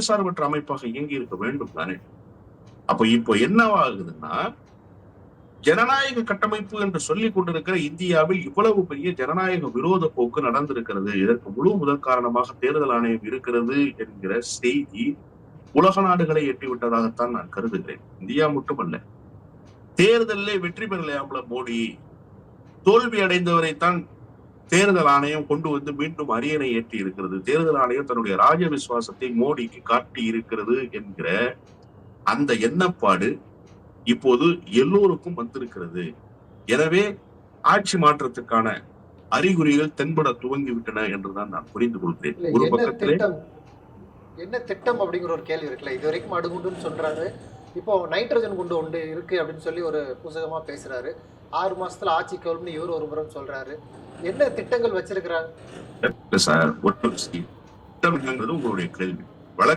சார்பற்ற அமைப்பாக இயங்கி இருக்க வேண்டும் தானே? அப்ப இப்போ என்னவாகுதுன்னா ஜனநாயக கட்டமைப்பு என்று சொல்லிக் கொண்டிருக்கிற இந்தியாவில் இவ்வளவு பெரிய ஜனநாயக விரோத போக்கு நடந்திருக்கிறது. இதற்கு முழு முதல் காரணமாக தேர்தல் ஆணையம் இருக்கிறது என்கிற செய்தி உலக நாடுகளை எட்டிவிட்டதாகத்தான் நான் கருதுகிறேன். இந்தியா மட்டுமல்ல தேர்தலில் வெற்றி பெறலையாமல மோடி? தோல்வி அடைந்தவரைத்தான் தேர்தல் ஆணையம் கொண்டு வந்து மீண்டும் அரியணை ஏற்றி இருக்கிறது. தேர்தல் ஆணையம் தன்னுடைய ராஜ விசுவாசத்தை மோடிக்கு காட்டி இருக்கிறது என்கிற அந்த எண்ணப்பாடு இப்போது எல்லோருக்கும் வந்திருக்கிறது. எனவே ஆட்சி மாற்றத்துக்கான அறிகுறிகள் தென்பட துவங்கி விட்டன என்றுதான் நான் புரிந்து கொள்கிறேன். ஒரு என்ன பக்கத்திலே திட்டம்? என்ன திட்டம் அப்படிங்கிற ஒரு கேள்வி இருக்குல்ல இது வரைக்கும் அணுகுண்டுன்னு சொல்றாரு. இப்போ நைட்ரஜன் குண்டு ஒன்று இருக்கு அப்படின்னு சொல்லி ஒரு புசகமா பேசுறாரு. ஆறு மாசத்துல ஆட்சி கவுல்னு இவர் ஒரு முறை சொல்றாரு. என்ன திட்டங்கள் வச்சிருக்கிறாங்க? சார் உங்களுடைய கேள்வி.